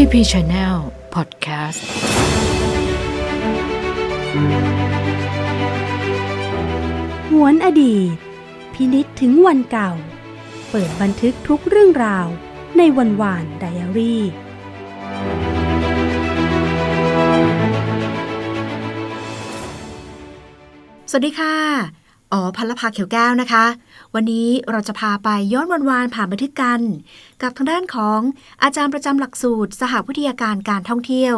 TP Channel Podcast หวนอดีต พินิษถึงวันเก่า เปิดบันทึกทุกเรื่องราวในวันวานไดอารี่สวัสดีค่ะ อ๋อพัลลภาเขียวแก้วนะคะ วันนี้เราจะพาไปย้อนวันวานผ่านบันทึกกัน กับทางด้านของอาจารย์ประจำหลักสูตร สหวิทยาการการท่องเที่ยว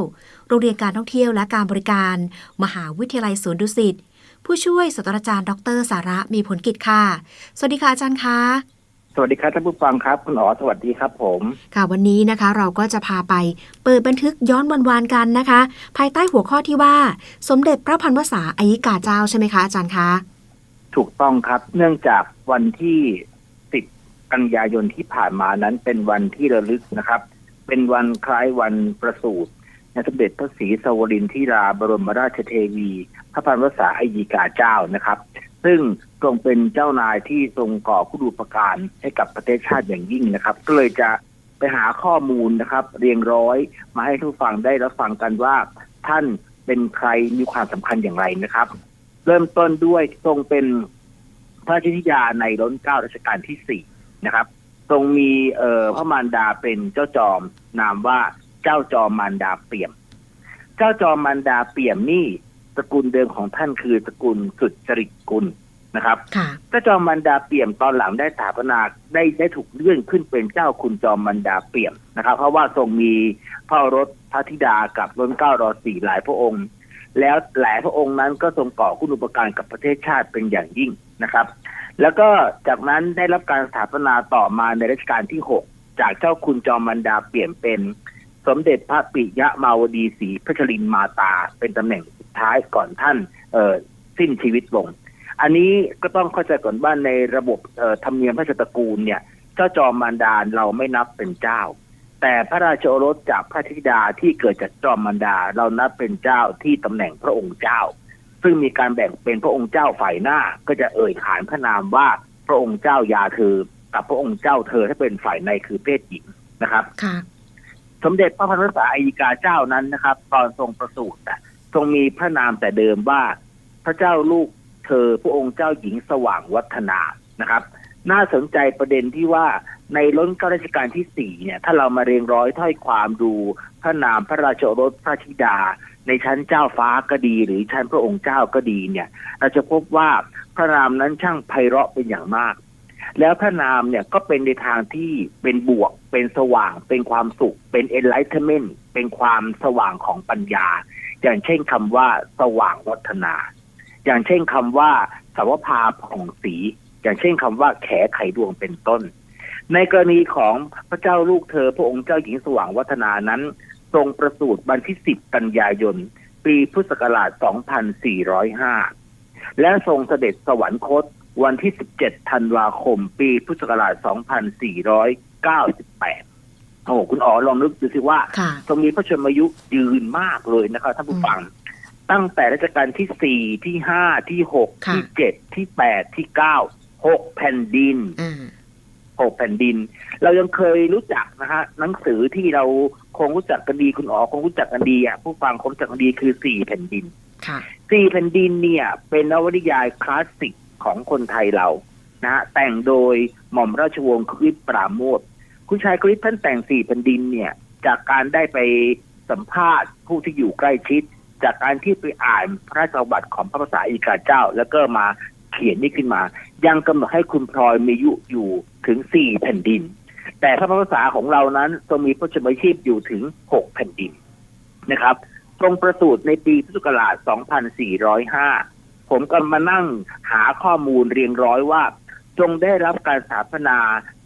โรงเรียนการท่องเที่ยวและการบริการ มหาวิทยาลัยสวนดุสิตผู้ช่วยศาสตราจารย์ ดร สาระมีผลกิจค่ะ สวัสดีค่ะอาจารย์คะสวัสดีครับท่านผู้ฟังครับคุณอ๋อสวัสดีครับผม ค่ะวันนี้นะคะเราก็จะพาไปเปิดบันทึกย้อนวันวานกันนะคะ ภายใต้หัวข้อที่ว่า สมเด็จพระพันวษาอายิกาเจ้าใช่ไหมคะอาจารย์คะ ถูกต้องครับ เนื่องจากวันที่10กันยายนที่ผ่านมานั้นเป็นวันที่ระลึกนะครับ เป็นวันคล้ายวันประสูติในสมเด็จพระศรีสวรินทิราบรมราชเทวี พระพันวษาอายิกาเจ้านะครับ ซึ่งทรงเป็นเจ้านายที่ทรงก่อคุณูปการให้กับประเทศชาติอย่างยิ่งนะครับ ก็เลยจะไปหาข้อมูลนะครับ เรียงร้อยมาให้ทุกฟังได้รับฟังกันว่าท่านเป็นใครมีความสำคัญอย่างไรนะครับ เริ่มต้นด้วยทรงเป็นพระราชธิดาในร้นเกล้ารัชกาลที่สี่นะครับ ทรงมีเอ่อพระมารดาเป็นเจ้าจอมนามว่าเจ้าจอมมารดาเปี่ยม เจ้าจอมมารดาเปี่ยมนี่ตระกูลเดิมของท่านคือตระกูลสุดจริตกุลนะครับค่ะเจ้าจอมมันดาเปี่ยมตอนหลังได้สถาปนาได้ได้ถูกเลื่อนขึ้นเป็นเจ้าคุณจอมมันดาเปี่ยมนะครับ เพราะว่าทรงมีพระโอรถพระธิดากับล้นเกล้ารอสี่หลายพระองค์ แล้วหลายพระองค์นั้นก็ทรงก่อคุณอุปการกับประเทศชาติเป็นอย่างยิ่งนะครับ แล้วก็จากนั้นได้รับการสถาปนาต่อมาในรัชกาลที่หกจากเจ้าคุณจอมมันดาเปลี่ยนเป็น สมเด็จพระปิยมาวดีศรีพัชรินมาตา เป็นตำแหน่งสุดท้ายก่อนท่านเสิ้นชีวิตลง อันนี้ก็ต้องเข้าใจก่อนว่าในระบบธรรมเนียมพระราชตระกูลเนี่ย เจ้าจอมมารดาเราไม่นับเป็นเจ้า แต่พระราชโอรสจากพระธิดาที่เกิดจากจอมมารดา เรานับเป็นเจ้าที่ตำแหน่งพระองค์เจ้า ซึ่งมีการแบ่งเป็นพระองค์เจ้าฝ่ายหน้า ก็จะเอ่ยขานพระนามว่าพระองค์เจ้ายาเธอกับพระองค์เจ้าเธอถ้าเป็นฝ่ายในคือเพศหญิงนะครับค่ะสมเด็จพระพันวษาอัยกาเจ้านั้นนะครับ ตอนทรงประสูติน่ะทรงมีพระนามแต่เดิมว่าพระเจ้าลูกเธอพระองค์เจ้าหญิงสว่างวัฒนานะครับ น่าสนใจประเด็นที่ว่า ในล้นก้าราชการที่สี่เนี่ยถ้าเรามาเรียงร้อยถ้อยความดูพระนามพระราชโอรสพระธิดา ในชั้นเจ้าฟ้าก็ดี หรือชั้นพระองค์เจ้าก็ดีเนี่ย เราจะพบว่าพระนามนั้นช่างไพเราะเป็นอย่างมาก แล้วพระนามเนี่ยก็เป็นในทางที่เป็นบวก เป็นสว่าง เป็นความสุข เป็น enlightenment เป็นความสว่างของปัญญา อย่างเช่นคำว่าสว่างวัฒนา อย่างเช่นคำว่าสวภาผ่องสี อย่างเช่นคำว่าแขไขดวงเป็นต้น ในกรณีของพระเจ้าลูกเธอ พระองค์เจ้าหญิงสว่างวัฒนานั้น ทรงประสูติวันที่ 10 กันยายน ปีพุทธศักราช 2405 และทรงเสด็จสวรรคตวันที่ 17 ธันวาคม ปีพุทธศักราช 2498 โอ้โหคุณอ๋อลองนึกดูสิว่าค่ะทรงมีพระชนมายุยืนมากเลยนะครับท่านผู้ฟัง ตั้งแต่รัชกาลที่สี่ที่ห้าที่หกค่ะที่เจ็ดที่แปดที่เก้าหกแผ่นดินอ่า หกแผ่นดิน เรายังเคยรู้จักนะฮะหนังสือที่เราคงรู้จักกันดีคุณอ๋อคงรู้จักกันดีอะผู้ฟังคงรู้จักกันดีคือสี่แผ่นดินค่ะสี่แผ่นดินเนี่ย เป็นนวนิยายคลาสสิกของคนไทยเรานะฮะแต่งโดยหม่อมราชวงศ์คริสปราโมทคุณชายคริสท่านแต่งสี่แผ่นดินเนี่ย จากการได้ไปสัมภาษณ์ผู้ที่อยู่ใกล้ชิด จากการที่ไปอ่านพระราชประวัติของพระภาษาอีกาเจ้า แล้วก็มา เขียนนี่ขึ้นมา ยังกำหนดให้คุณพลอยมีอายุอยู่ถึงสี่แผ่นดิน แต่พระภาษาของเรานั้นทรงมีพระชนมชีพอยู่ถึงหกแผ่นดินนะครับทรงประสูติในปีพุทธศักราช 2405 ผมก็มานั่งหาข้อมูลเรียงร้อยว่าจงได้รับการสถาปนา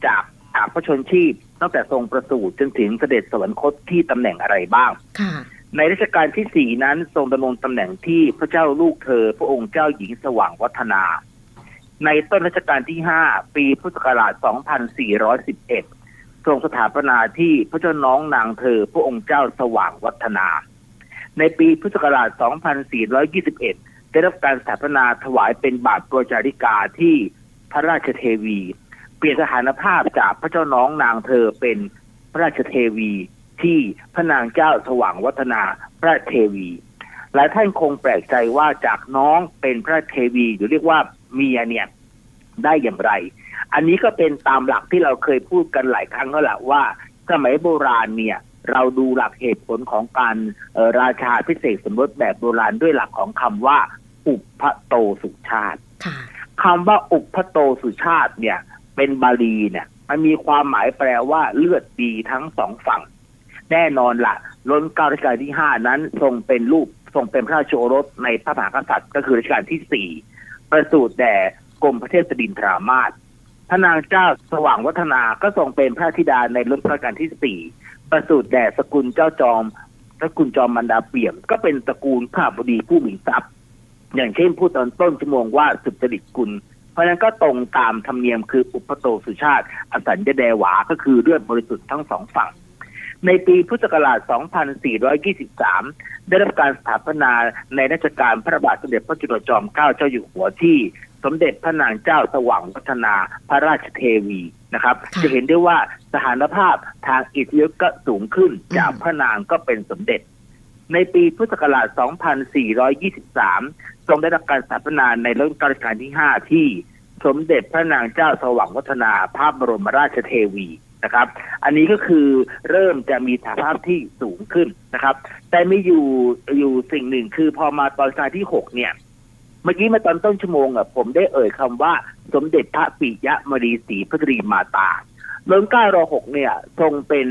จากถาพระชนชีพตั้งแต่ทรงประสูติจนถึงเสด็จสวรรคตที่ตำแหน่งอะไรบ้างค่ะ ในรัชกาลที่สี่นั้นทรงดำรงตำแหน่งที่พระเจ้าลูกเธอ พระองค์เจ้าหญิงสว่างวัฒนา ในต้นรัชกาลที่ห้าปีพุทธศักราช 2411 ทรงสถาปนาที่พระเจ้าน้องนางเธอ พระองค์เจ้าสว่างวัฒนา ในปีพุทธศักราช 2421 ได้รับการสถาปนาถวายเป็นบาทปรจาริกาที่พระราชเทวี เปลี่ยนสถานภาพจากพระเจ้าน้องนางเธอเป็นพระราชเทวี ทที่พระนางเจ้าสว่างวัฒนาพระเทวี หลายท่านคงแปลกใจว่าจากน้องเป็นพระเทวีหรือเรียกว่าเมียเนี่ยได้อย่างไร อันนี้ก็เป็นตามหลักที่เราเคยพูดกันหลายครั้งแล้วแหละว่า สมัยโบราณเนี่ยเราดูหลักเหตุผลของการเอ่อราชาพิเศษกสมรสแบบโบราณด้วยหลักของคำว่า อุปโตสุชาติค่ะคำว่าอุปโตสุชาติเนี่ย เป็นบาลีเนี่ย มันมีความหมายแปลว่าเลือดดีทั้งสองฝั่ง แน่นอนละ่ะล้นเก้ารัชกาลที่ห้านั้นทรงเป็นรูปทรงเป็นพระราชโอรสในพระมหากษัตริย์ ก็คือรัชกาลที่สี่ประสูติแด่กรมพระเทพดินทรามาศพระนางเจ้าสว่างวัฒนาก็ทรงเป็นพระธิดาในรุ่นพระกาลที่สี่ประสูติแด่สกุลเจ้าจอมสกุลจอมมันดาเปี่ยม ก็เป็นตระกูลข้าบดีผู้มีทรัพย์ อย่างเช่นผู้ตอนต้นชั่วโมงว่าสุจริตกุล เพราะนั้นก็ตรงตามธรรมเนียมคืออุปโตสุชาติ อสัญญแดวาก็คือเลือดบริสุทธิ์ทั้งสองฝั่ง ในปีพุทธศักราช 2423 ได้รับการสถาปนาในราชการพระบาทสมเด็จพระจุลจอมเกล้าเจ้าอยู่หัวที่ สมเด็จพระนางเจ้าสว่างวัฒนาพระราชเทวีนะครับ จะเห็นได้ว่าสถานภาพทางอิทธิยศก็สูงขึ้นจากพระนางก็เป็นสมเด็จ ในปีพุทธศักราช 2423 ทรงได้รับการสถาปนาในรัชกาลที่ 5 ที่สมเด็จพระนางเจ้าสว่างวัฒนาพระบรมราชเทวี นะครับ อันนี้ก็คือเริ่มจะมีสถาภาพที่สูงขึ้นนะครับ แต่ไม่อยู่อยู่สิ่งหนึ่งคือพอมาตอนการที่6เนี่ย เมื่อกี้มาตอนต้นชั่วโมงอะผมได้เอ่ยคำว่าสมเด็จพระปิยมรีศรีพัชรีมาตารัชกาลรหกเนี่ย ทรงเป็น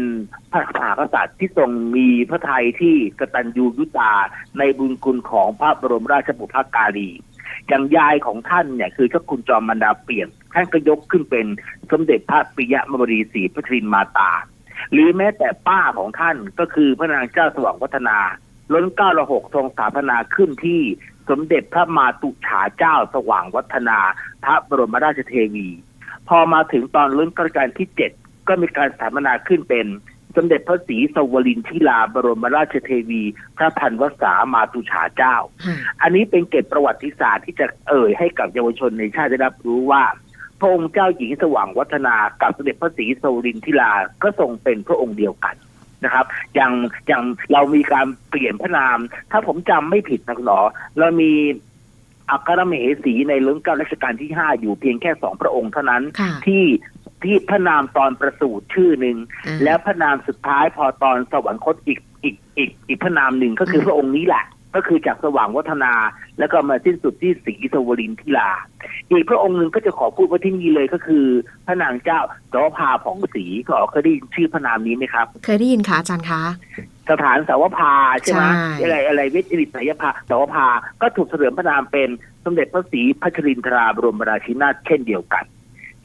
พระมหากษัตริย์ที่ทรงมีพระทัยที่กตัญญูยุตาในบุญคุณของพระบรมราชบุพการีอย่างยายของท่านเนี่ยคือเจ้าคุณจอมมันดาเปลี่ยน ท่านก็ยกขึ้นเป็นสมเด็จพระปิยมรีศรีพัชรินมาตา หรือแม้แต่ป้าของท่านก็คือพระนางเจ้าสว่างวัฒนา ล้นเกล้าระหกทรงสถาปนาขึ้นที่สมเด็จพระมาตุฉาเจ้าสว่างวัฒนา พระบรมราชเทวี พอมาถึงตอนรุ่นรัชกาลที่เจ็ดก็มีการสถาปนาขึ้นเป็นสมเด็จพระศรีสวรินทิลาบรมราชเทวี พระพันวษามาตุฉาเจ้าค่ะอันนี้เป็นเกร็ดประวัติศาสตร์ที่จะเอ่ยให้กับเยาวชนในชาติได้รับรู้ว่า พระองค์เจ้าหญิงสว่างวัฒนากับสมเด็จพระศรีสวรินทิลาก็ทรงเป็นพระองค์เดียวกันนะครับ อย่างอย่างเรามีการเปลี่ยนพระนาม ถ้าผมจำไม่ผิดนะคุณหมอเรามีอัครมเหสีในเรื่องเก้ารัชกาลที่ห้าอยู่เพียงแค่สองพระองค์เท่านั้นค่ะที่ที่พระนามตอนประสูติชื่อหนึ่งอ่าแล้วพระนามสุดท้ายพอตอนสวรรคตอีกอีกอีกอีกพระนามหนึ่งก็คือมพระองค์นี้แหละ ก็คือจากสว่างวัฒนา แล้วก็มาสิ้นสุดที่ศรีสวรินทิลาอีกพระองค์หนึ่งก็จะขอพูดว่าที่นี่เลยก็คือ พระนางเจ้าสวภาผ่องศรีก็เคยได้ยินชื่อพระนามนี้ไหมครับ เคยได้ยินค่ะอาจารย์คะสถานสาวภาใช่ไหมใช่อะไรอะไรเวชริตสายภาสาวภาก็ถูกเสริมพระนามเป็นสมเด็จพระศรีพัชรินทราบรมราชินาถเช่นเดียวกัน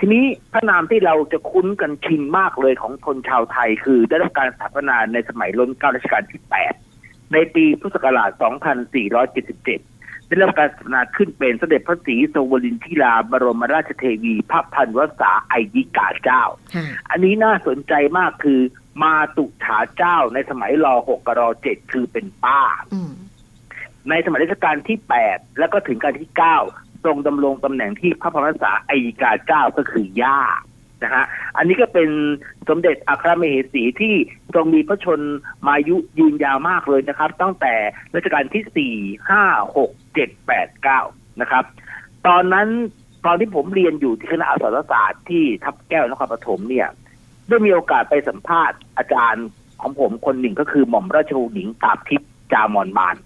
ทีนี้พระนามที่เราจะคุ้นกันชินมากเลยของคนชาวไทย คือได้รับการสถาปนาในสมัยรัชกาลรัชกาลที่8 ในปีพุทธศักราช 2477 ได้รับการสถาปนาขึ้นเป็นสมเด็จพระศรีสวรินทิลาบรมราชเทวี พระพันวษาไอยิกาเจ้าค่ะอันนี้น่าสนใจมากคือมาตุฉาเจ้าในสมัยรอหกกับรอเจ็ดคือเป็นป้าอืมในสมัยรัชกาลที่แปดแล้วก็ถึงการที่เก้าทรงดำรงตำแหน่งที่พระพรมษาไอยกาเจ้าก็คือย่า นะฮะอันนี้ก็เป็นสมเด็จอัครมเหสีที่ทรงมีพระชนมายุยืนยาวมากเลยนะครับ ตั้งแต่รัชกาลที่สี่ห้าหกเจ็ดแปดเก้านะครับ ตอนนั้นตอนที่ผมเรียนอยู่ที่คณะอักษรศาสตร์ที่ทับแก้วนครปฐมเนี่ย ได้มีโอกาสไปสัมภาษณ์อาจารย์ของผมคนหนึ่งก็คือหม่อมราชวงศ์หญิงตาบทิพย์จามอนบาน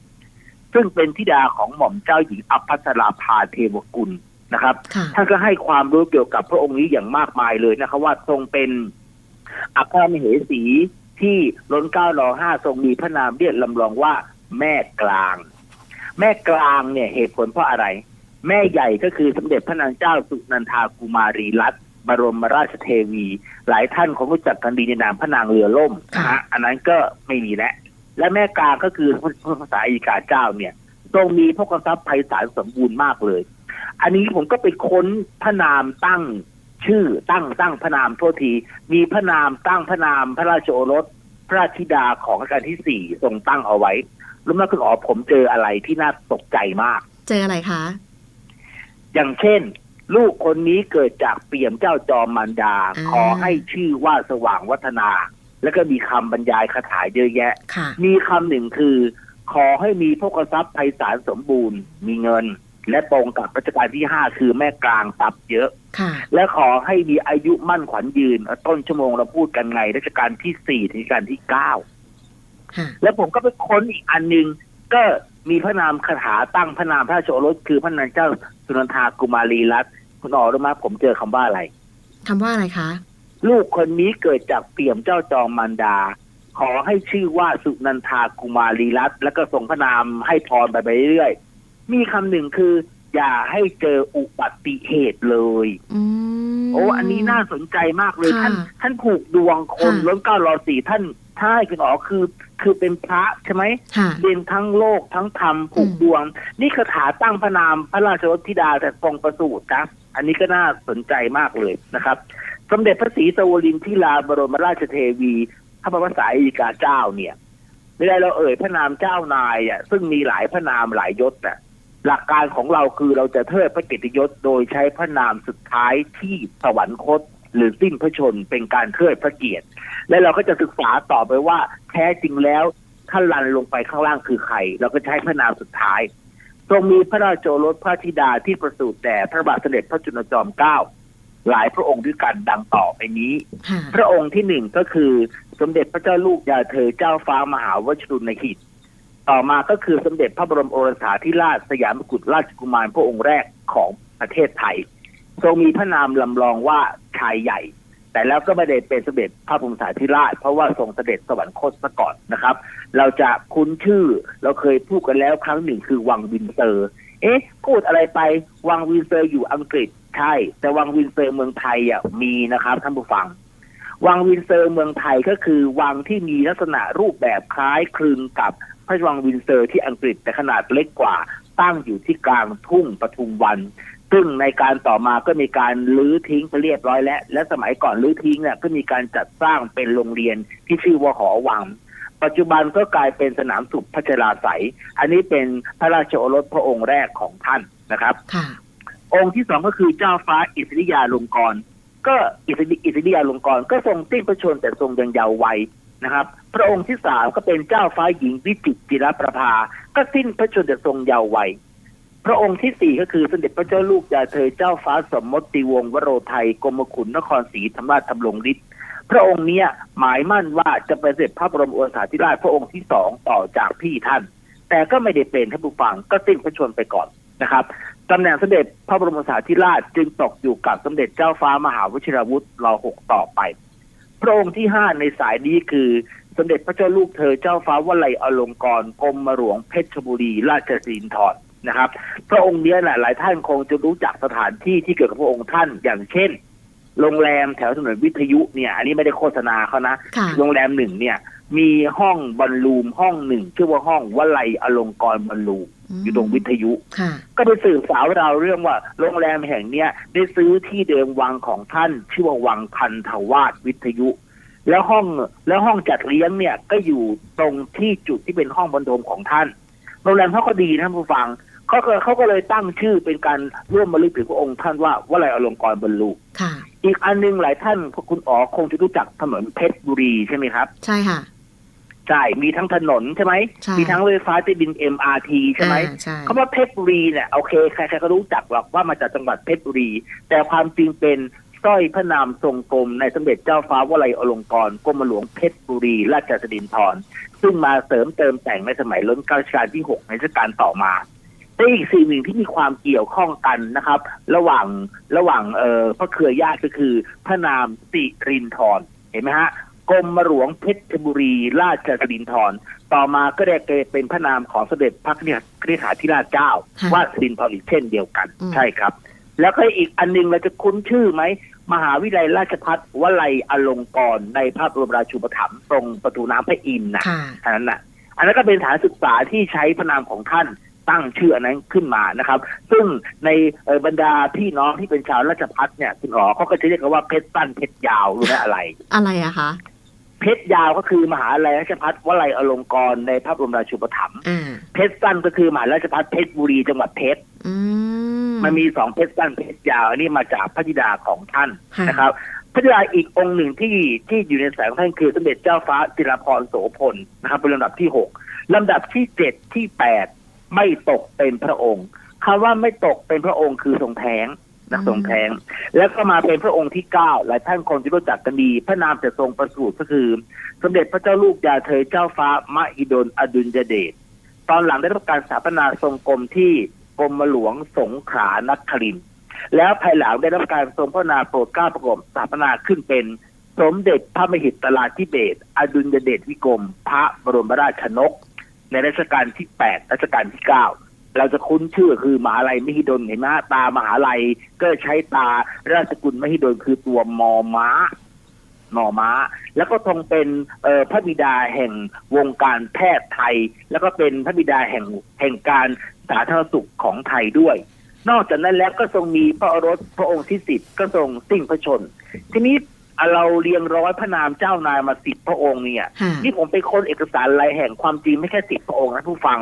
ซึ่งเป็นธิดาของหม่อมเจ้าหญิงอัพัสราภาเทวกุล นะครับค่ะท่านก็ให้ความรู้เกี่ยวกับพระองค์นี้อย่างมากมายเลยนะครับ ว่าทรงเป็นอัครมเหสีที่ล้นเกล้ารอห้าทรงมีพระนามเรียกลำลองว่าแม่กลาง แม่กลางเนี่ยเหตุผลเพราะอะไร แม่ใหญ่ก็คือสมเด็จพระนางเจ้าสุนันทากุมารีรัตนบรมราชเทวี หลายท่านคงรู้จักกันดีในนามพระนางเรือล่มนะฮะอันนั้นก็ไม่มีแล้วและแม่กลางก็คือภาษาอีกาเจ้าเนี่ยทรงมีพระกทรัพย์ไพศาลสมบูรณ์มากเลย อันนี้ผมก็ไปค้นพระนามตั้งชื่อตั้งตั้งพระนามโทษที มีพระนามตั้งพระนามพระราชโอรส พระราชธิดาของรัชกาลที่สี่ทรงตั้งเอาไว้รู้ไหมคุณอ๋อผมเจออะไรที่น่าตกใจมาก เจออะไรคะ อย่างเช่น ลูกคนนี้เกิดจากเปี่ยมเจ้าจอมมารดาอ่าขอให้ชื่อว่าสว่างวัฒนา แล้วก็มีคำบรรยายคาถาเยอะแยะค่ะมีคำหนึ่งคือ ขอให้มีพกทรัพย์ไพศาลสมบูรณ์ มีเงิน และตรงกับรัชกาลที่ห้าคือแม่กลางทรัพย์เยอะ ค่ะ และขอให้มีอายุมั่นขวัญยืนเอาต้นชั่วโมงเราพูดกันไงรัชกาลที่สี่ถึงรัชกาลที่เก้าค่ะ แล้วผมก็ไปค้นอีกอันหนึ่งก็มีพระนามคาถาตั้งพระนามพระราชโอรสคือพระนางเจ้าสุนันทากุมารีรัตน์คุณอ๋อรู้ไหมผมเจอคำว่าอะไรคำว่าอะไรคะ ลูกคนนี้เกิดจากเปี่ยมเจ้าจอมมารดา ขอให้ชื่อว่าสุนันทากุมารีรัตน์แล้วก็ส่งพระนามให้พรไปไปเรื่อยๆ มีคำหนึ่งคือ อย่าให้เจออุบัติเหตุเลยอืมโอ้อันนี้น่าสนใจมากเลยค่ะท่านท่านผูกดวงคนค่ะล้นเก้ารอสี่ท่านใช่คุณอ๋อคือ คือเป็นพระใช่ไหมค่ะเรียนทั้งโลกทั้งธรรมผูกอืมดวง นี่คาถาตั้งพระนามพระราชรถธิดาแต่ทรงประสูตินะอันนี้ก็น่าสนใจมากเลยนะครับสมเด็จพระศรีสวรินทร์ทิลาบรมราชเทวีพระบรมสายอีกาเจ้าเนี่ย ไม่ได้เราเอ่ยพระนามเจ้านายอะซึ่งมีหลายพระนามหลายยศอะ หลักการของเราคือเราจะเทิดพระเกียรติยศโดยใช้พระนามสุดท้ายที่สวรรคต หรือสิ้นพระชนม์เป็นการเทิดพระเกียรติ และเราก็จะศึกษาต่อไปว่าแท้จริงแล้วท่านลันลงไปข้างล่างคือใครเราก็ใช้พระนามสุดท้าย ทรงมีพระราชโอรสพระธิดาที่ประสูติแต่พระบาทสมเด็จพระจุลจอมเกล้าหลายพระองค์ด้วยกันดังต่อไปนี้ค่ะพระองค์ที่หนึ่งก็คือสมเด็จพระเจ้าลูกยาเธอเจ้าฟ้ามหาวชิรุณหิต ต่อมาก็คือสมเด็จพระบรมโอรสาธิราชสยามกุฎราชกุมารพระองค์แรกของประเทศไทย ทรงมีพระนามลำลองว่าชายใหญ่ แต่แล้วก็ไม่ได้เป็นสมเด็จพระบรมสาธิราช เพราะว่าทรงเสด็จสวรรคตซะก่อนนะครับ เราจะคุ้นชื่อเราเคยพูดกันแล้วครั้งหนึ่งคือวังวินเซอร์ เอ๊ะพูดอะไรไปวังวินเซอร์อยู่อังกฤษใช่ แต่วังวินเซอร์เมืองไทยอะมีนะครับท่านผู้ฟังวังวินเซอร์เมืองไทยก็คือวังที่มีลักษณะรูปแบบคล้ายคลึงกับ พระวังวินเซอร์ที่อังกฤษแต่ขนาดเล็กกว่า ตั้งอยู่ที่กลางทุ่งปทุมวัน ซึ่งในการต่อมาก็มีการลื้อทิ้งไปเรียบร้อยแล้ว และสมัยก่อนลื้อทิ้งเนี่ยก็มีการจัดสร้างเป็นโรงเรียนที่ชื่อว่าหอวัง ปัจจุบันก็กลายเป็นสนามสุขพัชราไสยอันนี้เป็นพระราชโอรสพระองค์แรกของท่านนะครับค่ะองค์ที่สองก็คือเจ้าฟ้าอิสริยาลงกรณ์ก็อิสริอิสริยาลงกรณ์ก็ทรงสิ้นพระชนม์แต่ทรงยังเยาว์วัย นะครับ พระองค์ที่สามก็เป็นเจ้าฟ้าหญิงวิจิตรจิรประภา ก็สิ้นพระชนม์ทรงเยาว์วัยพระองค์ที่สี่ก็คือสมเด็จพระเจ้าลูกยาเธอเจ้าฟ้าสมมติวงศ์วโรไทยกรมขุนนครศรีธรรมราชทำรงฤทธิ์พระองค์เนี้ยหมายมั่นว่าจะเป็นเสด็จพระบรมโอรสาธิราชพระองค์ที่สองต่อจากพี่ท่าน แต่ก็ไม่ได้เป็นท่านผู้ฟังก็สิ้นพระชนไปก่อนนะครับตำแหน่งสมเด็จพระบรมโอสาธิราชจึงตกอยู่กับสมเด็จเจ้าฟ้ามหาวชิรวุฒิรอหกต่อไป พระองค์ที่ห้าในสายนี้คือ สมเด็จพระเจ้าลูกเธอเจ้าฟ้าวลัยอลงกรณ์กรมหลวงเพชรบุรี ราชสินธรนะครับ พระองค์เนี้ยแหละหลายท่านคงจะรู้จักสถานที่ที่เกี่ยวกับพระองค์ท่านอย่างเช่น โรงแรมแถวถนนวิทยุเนี่ย อันนี้ไม่ได้โฆษณาเขานะค่ะโรงแรมหนึ่งเนี่ย มีห้องบอลลูมห้องหนึ่งชื่อว่าห้องวลัยอลงกรณ์บอลลูมอยู่ตรงวิทยุค่ะก็ไปสืบสาวเราวเรื่องว่าโรงแรมแห่งเนี้ยได้ซื้อที่เดิมวังของท่าน ชื่อว่าวังพันธวาสวิทยุ แล้วห้องแล้วห้องจัดเลี้ยงเนี่ยก็อยู่ตรงที่จุดที่เป็นห้องบรรทมของท่าน โรงแรมเขาก็ดีนะท่านผู้ฟังเขาก็เขาก็เลยตั้งชื่อเป็นการร่วมมาลึกถึงพระองค์ท่านว่าวลัยอลงกรณ์บรรลุค่ะอีกอันหนึงหลายท่านคุณอ๋อคงจะรู้จักถนนเพชรบุรีใช่ไหมครับ ใช่ค่ะ ใช่มีทั้งถนนใช่ไหม ใช่มีทั้งรถไฟฟ้าใต้ดิน MRT ใช่ไหม อ่าใช่คำว่าเพชรบุรีเนี่ยโอเคใครๆก็รู้จักหรอกว่ามาจากจังหวัดเพชรบุรี แต่ความจริงเป็นสร้อยพระนามทรงกรมในสมเด็จเจ้าฟ้าวลัยอลงกรณ์กรมหลวงเพชรบุรี ราชสดินธรซึ่งมาเสริมเติมแต่งในสมัยล้นเกล้ารัชกาลที่6ในรัชกาลต่อมาแต่อีกสิ่งหนึ่งที่มีความเกี่ยวข้องกันนะครับ ระหว่างระหว่างเอ่อพระเครือญาติก็คือพระนามสิรินธรเห็นไหมฮะก รมหลวงเพชรบุรีราชสดินธรต่อมาก็ได้เกิดเป็นพระนามของสมเด็จพระคริสถาธิราชเจ้าค่ะว่าสดินธรอีกเช่นเดียวกันอืมใช่ครับ แล้วก็อีกอันหนึงเราจะคุ้นชื่อไหม มหาวิทยาลัยราชภัฏวลัยอลงกรณ์ในพระบรมราชูปถัมภ์ตรงประตูน้ำพระอินทร์นะค่ะอันนั้นน่ะอันนั้นก็เป็นสถานศึกษาที่ใช้พระนามของท่านตั้งชื่ออันนั้นขึ้นมานะครับ ซึ่งในเอ่อบรรดาพี่น้องที่เป็นชาวราชพัฒเนี่ยคุณอ๋อเขาก็จะเรียกกันว่าเพชรสั้นเพชรยาวรู้ไหมอะไร อะไรอะคะ เพชรยาวก็คือมหาวิทยาลัยราชภัฏวลัยอลงกรณ์ในพระบรมราชูปถัมภ์อ่าเพชรสั้นก็คือมหาวิทยาลัยราชภัฏเพชรบุรีจังหวัดเพชร อืม มันมีสองเพชรสั้นเพชรยาวอันนี้มาจากพระธิดาของท่านค่ะ นะครับ พระธิดาอีกองค์หนึ่งที่ที่อยู่ในสายของท่านคือสมเด็จเจ้าฟ้าจิรพรโสพลนะครับเป็นลำดับที่หกลำดับที่เจ็ดที่แปดไม่ตกเป็นพระองค์คำว่าไม่ตกเป็นพระองค์คือทรงแท้ง นักทรงแท้ง แล้วก็มาเป็นพระองค์ที่เก้าหลายท่านคงจะรู้จักกันดี พระนามแต่ทรงประสูติก็คือ สมเด็จพระเจ้าลูกยาเธอเจ้าฟ้ามหิดลอดุลยเดชตอนหลังได้รับการสถาปนาทรงกรมที่กรมหลวงสงขลานครินทร์แล้วภายหลังได้รับการทรงพระนาโปรดเกล้าประกอบสถาปนาขึ้นเป็นสมเด็จพระมหิตลาธิเบศอดุลยเดชวิกรม พระบรมราชชนก ในรัชกาลที่แปดรัชกาลที่เก้า เราจะคุ้นชื่อคือมหาลัยมหิดลเห็นไหมตามหาลัยก็ใช้ตาราชกุลมหิดลคือตัวมอม้าหน่อม้า แล้วก็ทรงเป็นเพระบิดาแห่งวงการแพทย์ไทย แล้วก็เป็นพระบิดาแห่งแห่งการสาธารณสุขของไทยด้วย นอกจากนั้นแล้วก็ทรงมีพระโอรสพระองค์ที่สิบก็ทรงสิ้นพระชน ทีนี้ เราเรียงร้อยพระนามเจ้านายมาสิบพระองค์เนี่ยค่ะนี่ผมไปค้นเอกสารรายแห่งความจริงไม่แค่สิบพระองค์นะผู้ฟัง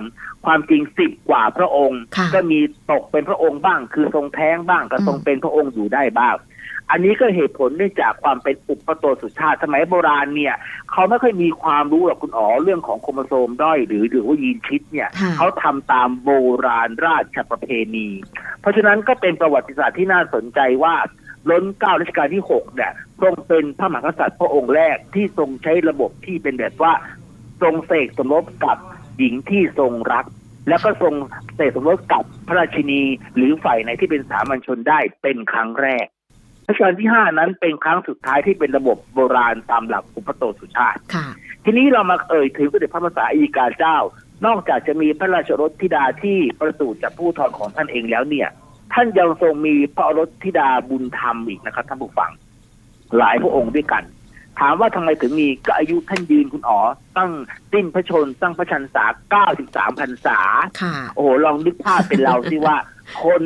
ความจริงสิบกว่าพระองค์ค่ะก็มีตกเป็นพระองค์บ้าง คือทรงแท้งบ้างก็ทรงเป็นพระองค์อยู่ได้บ้าง อันนี้ก็เหตุผลเนื่องจากความเป็นอุปโตสุชาติสมัยโบราณเนี่ยเขาไม่ค่อยมีความรู้หรอกคุณอ๋อเรื่องของโครโมโซมด้อยหรือหรือว่ายีนชิดเนี่ยค่ะเขาทำตามโบราณราชประเพณี เพราะฉะนั้นก็เป็นประวัติศาสตร์ที่น่าสนใจว่า ล้นเกล้ารัชกาลที่หกเนี่ยทรงเป็นพระมหากษัตริย์พระองค์แรกที่ทรงใช้ระบบที่เป็นแบบว่า ทรงเสกสมรสกับหญิงที่ทรงรัก แล้วก็ทรงเสกสมรสกับพระราชินีหรือฝ่ายในที่เป็นสามัญชนได้เป็นครั้งแรกรัชกาลที่ห้านั้นเป็นครั้งสุดท้ายที่เป็นระบบโบราณตามหลักอุปโตสุชาติค่ะทีนี้เรามาเอ่ยถึงสมเด็จพระมหาสัยกาเจ้า นอกจากจะมีพระราชรถธิดาที่ประสูติจากผู้ทอนของท่านเองแล้วเนี่ยท่านยังทรงมีพระโอรสธิดาบุญธรรมอีกนะครับท่านผู้ฟัง หลายพระองค์ด้วยกัน ถามว่าทำไมถึงมีก็อายุท่านยืนคุณอ๋อ ตั้งสิ้นพระชนม์ตั้งพระชันษา93พรรษาค่ะโอ้โห ลองนึกภาพเป็นเราสิว่า คน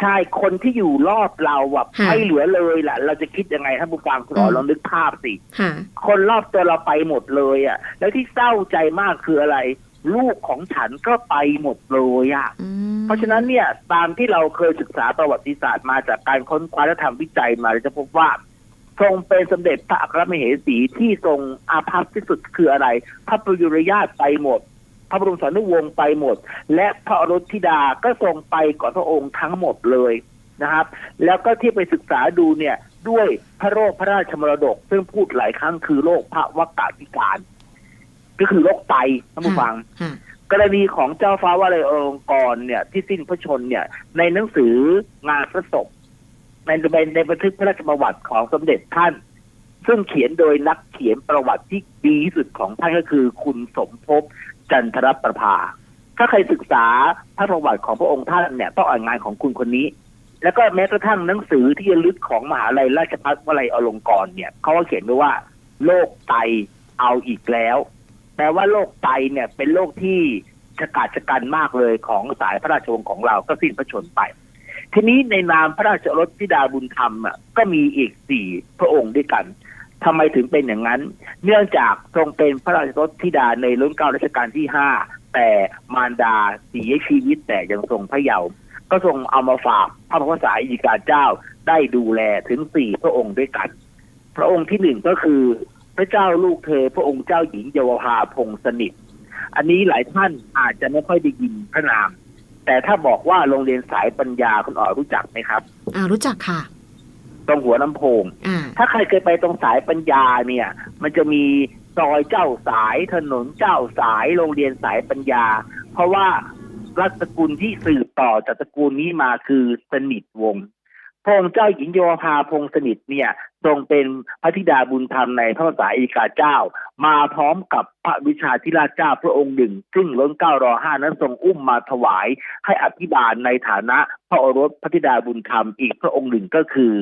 ใช่คนที่อยู่รอบเราแบบค่ะไม่เหลือเลยล่ะ เราจะคิดยังไงท่านผู้ฟังคุณอ๋ออืมลองนึกภาพสิค่ะคนรอบตัวเราไปหมดเลยอะ แล้วที่เศร้าใจมากคืออะไร ลูกของฉันก็ไปหมดเลยอะ อืมเพราะฉะนั้นเนี่ยตามที่เราเคยศึกษาประวัติศาสตร์มาจากการค้นคว้าและทำวิจัยมาเราจะพบว่า ทรงเป็นสมเด็จพระอัครมเหสีที่ทรงอาภัพที่สุดคืออะไร พระประยุรญาตไปหมด พระบรมสารีวงศ์ไปหมด และพระอรสธิดาก็ทรงไปก่อนพระองค์ทั้งหมดเลยนะครับ แล้วก็ที่ไปศึกษาดูเนี่ยด้วยพระโรคพระราชมรดก ซึ่งพูดหลายครั้งคือโรคพระวกาพิการ ก็คือโรคไตท่านผู้ฟังค่ะกรณีของเจ้าฟ้าวลัยอลงกรณ์เนี่ย ที่สิ้นพระชนม์เนี่ย ในหนังสืองานพระศพในในในบันทึกพระราชประวัติของสมเด็จท่าน ซึ่งเขียนโดยนักเขียนประวัติที่ดีที่สุดของท่านก็คือ คุณสมภพจันทรประภา ถ้าใครศึกษาพระประวัติของพระองค์ท่านเนี่ยต้องอ่านงานของคุณคนนี้ แล้วก็แม้กระทั่งหนังสือที่ระลึกของมหาลัยราชภัฏวลัยอลงกรณ์เนี่ยเขาก็เขียนไว้ว่าโรคไตเอาอีกแล้ว แปลว่าโรคไตเนี่ยเป็นโรคที่ชะกาจชะกันมากเลยของสายพระราชวงศ์ของเราก็สิ้นพระชนม์ไป ทีนี้ในนามพระราชโอรสธิดาบุญธรรมอะก็มีอีกสี่พระองค์ด้วยกันทำไมถึงเป็นอย่างนั้น เนื่องจากทรงเป็นพระราชโอรสธิดาในรุ่นเก้ารัชกาลที่ห้าแต่มารดาเสียชีวิตแต่ยังทรงพระเยาว์ก็ทรงเอามาฝากพระพระสายอีกาเจ้าได้ดูแลถึงสี่พระองค์ด้วยกัน พระองค์ที่หนึ่งก็คือ พระเจ้าลูกเธอ พระองค์เจ้าหญิงเยาวภาพงษ์สนิท อันนี้หลายท่านอาจจะไม่ค่อยได้ยินพระนาม แต่ถ้าบอกว่าโรงเรียนสายปัญญาคุณอ๋อรู้จักไหมครับ อ่ารู้จักค่ะ ตรงหัวลำโพงอ่าถ้าใครเคยไปตรงสายปัญญาเนี่ย มันจะมีซอยเจ้าสายถนนเจ้าสายโรงเรียนสายปัญญา เพราะว่ารัชสกุลที่สืบต่อจากตระกูลนี้มาคือสนิทวงศ์ พระองค์เจ้าหญิงโยภาพงสนิทเนี่ยทรงเป็นพระธิดาบุญธรรมในพระภาษาอีกาเจ้า มาพร้อมกับพระวิชาธิราชเจ้าพระองค์หนึ่ง ซึ่งล้นเก้ารอห้านั้นทรงอุ้มมาถวายให้อภิบาลในฐานะพระโอรสพระธิดาบุญธรรมอีกพระองค์หนึ่งก็คือ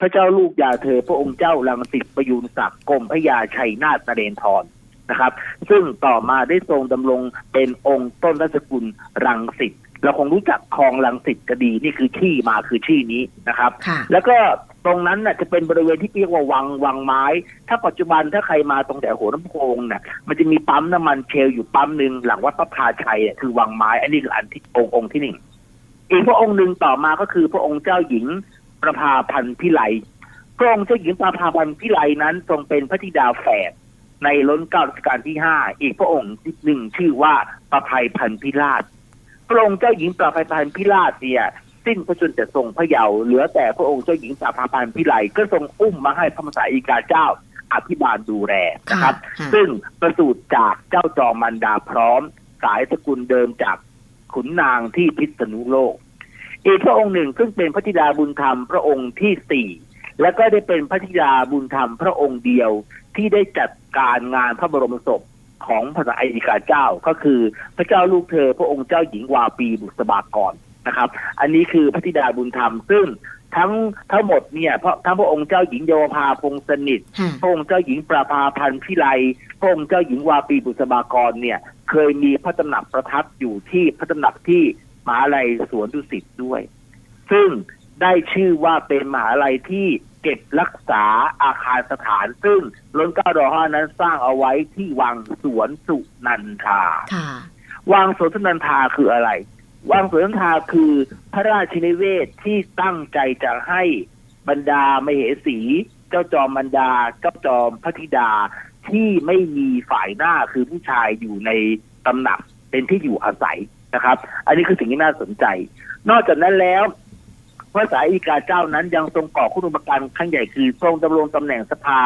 พระเจ้าลูกยาเธอพระองค์เจ้าลังสิตประยูนศักดิ์กรมพระยาชัยนาทนเรนทรนะครับ ซึ่งต่อมาได้ทรงดำรงเป็นองค์ต้นรัชกุลรังสิต เราคงรู้จักคลองรังสิตก็ดีนี่คือที่มาคือที่นี้นะครับค่ะแล้วก็ตรงนั้นน่ะจะเป็นบริเวณที่เรียกว่าวังวังไม้ ถ้าปัจจุบันถ้าใครมาตรงแถวหัวลำโพงน่ะมันจะมีปั๊มน้ำมันเชลอยู่ปั๊มหนึ่งหลังวัดพระพาชัยอะคือวังไม้ อันนี้คืออันที่องค์องค์ที่หนึ่งอีกพระองค์หนึ่งต่อมาก็คือพระองค์เจ้าหญิงประภาพันธ์พิไลพระองค์เจ้าหญิงปราภาพันธ์พิไลนั้นทรงเป็นพระธิดาแฝดในล้นเกล้ารัชกาลที่ห้าอีกพระองค์หนึ่งชื่อว่าประภัยพันธ์พิราชพ ระองค์เจ้าหญิงปราภัยพันธ์พิราชเนี่ยสิ้นพระชนม์แต่ทรงพระเยาว์เหลือแต่พระองค์เจ้าหญิงปราภาพันธ์พิไลก็ทรงอุ้มมาให้พระมหาอีกาเจ้าอภิบาลดูแลนะครับค่ะซึ่งประสูติจากเจ้าจอมันดาพร้อม สายสกุลเดิมจากขุนนางที่พิษณุโลก อีกพระองค์หนึ่งซึ่งเป็นพระธิดาบุญธรรมพระองค์ที่สี่และก็ได้เป็นพระธิดาบุญธรรมพระองค์เดียวที่ได้จัดการงานพระบรมศพ ของพระอัยกาเจ้าก็คือพระเจ้าลูกเธอ พระองค์เจ้าหญิงวาปีบุษบากรนะครับ อันนี้คือพระธิดาบุญธรรม ซึ่งทั้งทั้งหมดเนี่ยเพราะทั้งพระองค์เจ้าหญิงเยาวภาพงษ์สนิทค่ะพระองค์เจ้าหญิงประภาพันธ์พิไลพระองค์เจ้าหญิงวาปีบุษบากรเนี่ย เคยมีพระตำหนักประทับอยู่ที่พระตำหนักที่มหาลัยสวนดุสิตด้วย ซึ่งได้ชื่อว่าเป็นมหาลัยที่ เก็บรักษาอาคารสถานซึ่งล้นเกล้ารอห้านั้นสร้างเอาไว้ที่วังสวนสุนันทาค่ะวังสวนสุนันทาคืออะไร วังสวนสุนันทาคือพระราชินิเวศที่ตั้งใจจะให้บรรดามเหสี เจ้าจอมบรรดา เจ้าจอมพระธิดาที่ไม่มีฝ่ายหน้าคือผู้ชายอยู่ในตำหนักเป็นที่อยู่อาศัยนะครับ อันนี้คือสิ่งที่น่าสนใจ นอกจากนั้นแล้ว พระสายอีกาเจ้านั้นยังทรงก่อคุณูปการครั้งใหญ่คือทรงดำรงตำแหน่งสภา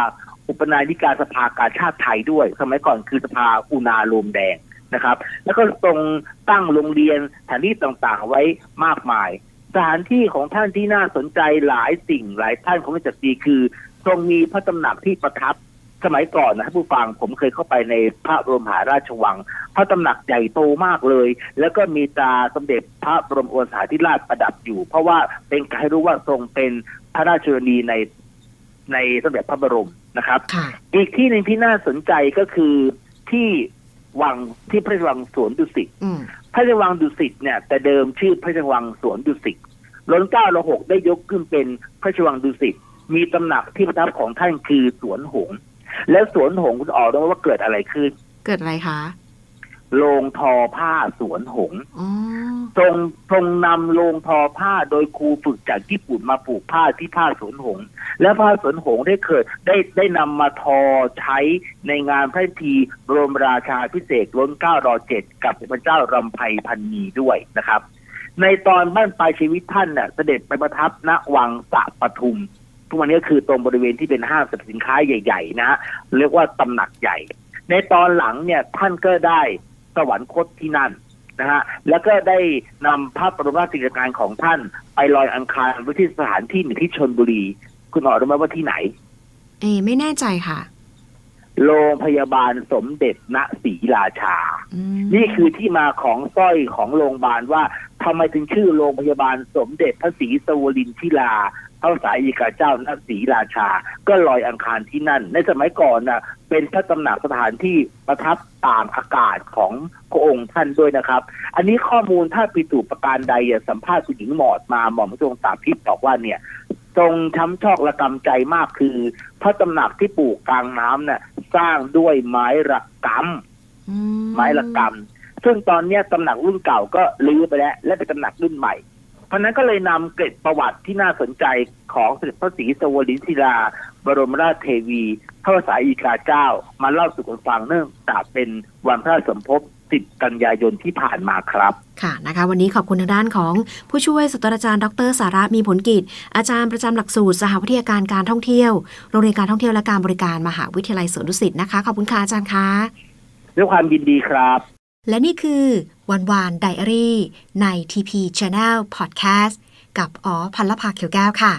อุปนาธิการสภากาชาติไทยด้วย สมัยก่อนคือสภาอุณาโลมแดงนะครับ แล้วก็ทรงตั้งโรงเรียนสถานที่ต่างๆไว้มากมาย สถานที่ของท่านที่น่าสนใจหลายสิ่งหลายท่านของจักรีคือ ทรงมีพระตำหนักที่ประทับ สมัยก่อนนะท่านผู้ฟังผมเคยเข้าไปในพระบรมมหาราชวัง พระตำหนักใหญ่โตมากเลย แล้วก็มีตราสมเด็จพระบรมโอรสาธิราชประดับอยู่ เพราะว่าเป็นการให้รู้ว่าทรงเป็นพระราชนีในในสมเด็จพระบรมนะครับค่ะอีกที่หนึ่งที่น่าสนใจก็คือที่วังที่พระราชวังสวนดุสิตอืมพระราชวังดุสิตเนี่ย แต่เดิมชื่อพระราชวังสวนดุสิตรัชกาลที่หกได้ยกขึ้นเป็นพระราชวังดุสิตมีตำหนักที่ประทับของท่านคือสวนหงส์ และสวนหงส์คุณออกได้ว่าเกิดอะไรขึ้น เกิดอะไรคะโรงทอผ้าสวนหงส์อ๋อทรงทรงนำโรงทอผ้าโดยครูฝึกจากญี่ปุ่นมาปลูกผ้าที่ผ้าสวนหงส์และผ้าสวนหงส์ได้เกิดได้ได้นำมาทอใช้ในงานพระพิธีบรมราชาพิเศษกล้นเกล้ารอเจ็ดกับพระเจ้ารำไพพันนีด้วยนะครับ ในตอนบ้านปลายชีวิตท่านน่ะเสด็จไปประทับณวังสะปทุม ทุกวันนี้ก็คือตรงบริเวณที่เป็นห้างสรรพสินค้าใหญ่ ๆ นะฮะเรียกว่าตำหนักใหญ่ ในตอนหลังเนี่ยท่านก็ได้สวรรคตที่นั่นนะฮะแล้วก็ได้นำพระบรมราชกิจการของท่านไปลอยอังคารไว้ที่สถานที่หนึ่งที่ชนบุรี คุณหมอรู้ไหมว่าที่ไหน เอไม่แน่ใจค่ะ โรงพยาบาลสมเด็จณศรีราชาอืมนี่คือที่มาของสร้อยของโรงพยาบาลว่าทำไมถึงชื่อโรงพยาบาลสมเด็จพระศรีสวรินทิรา พระสายอีกาเจ้าณศรีราชา ก็ลอยอังคารที่นั่น ในสมัยก่อนน่ะเป็นพระตำหนักสถานที่ประทับตามอากาศของพระองค์ท่านด้วยนะครับ อันนี้ข้อมูลถ้าปิตูประการใดอะสัมภาษณ์คุณหญิงหมอดมาหม่อมพระทรงตาพิษบอกว่าเนี่ยทรงช้ำชอกระกำใจมากคือ พระตำหนักที่ปลูกกลางน้ำน่ะสร้างด้วยไม้ระกำอืไม้ละกำซึ่งตอนเนี้ยตำหนักรุ่นเก่าก็ลื้อไปแล้ว และเป็นตำหนักรุ่นใหม่ เพราะฉะนั้นก็เลยนำเกร็ดประวัติที่น่าสนใจของสมเด็จพระศรีสวรินทรา บรมราชเทวีพระวสาอีกาเจ้า มาเล่าสู่กันฟังเนื่องจากเป็นวันพระสมภพ10 กันยายนที่ผ่านมาครับ ค่ะนะคะ วันนี้ขอบคุณทางด้านของผู้ช่วยศาสตราจารย์ดรสาระมีผลกิจ อาจารย์ประจำหลักสูตร สหวิทยาการการท่องเที่ยว โรงเรียนการท่องเที่ยวและการบริการมหาวิทยาลัยสวนดุสิตนะคะ ขอบคุณค่ะอาจารย์คะด้วยความยินดีครับ และนี่คือ วันวานไดอารี่ใน TP Channel Podcast กับอ๋อพันลภาเขียวแก้วค่ะ